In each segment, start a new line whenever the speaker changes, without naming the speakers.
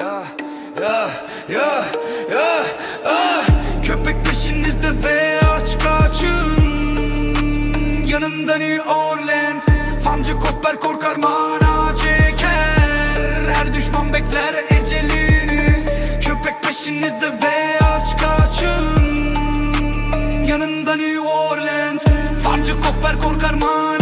Ya ya ya ya. Ah. Köpek peşinizde ve aç kaçın Yanında New Orleans Famcı kopper korkar mana çeker. Her düşman bekler ecelini. Köpek peşinizde ve aç kaçın Yanında New Orleans Famcı kopper korkar mana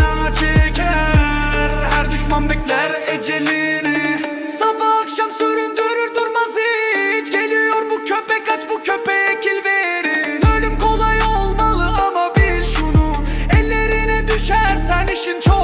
control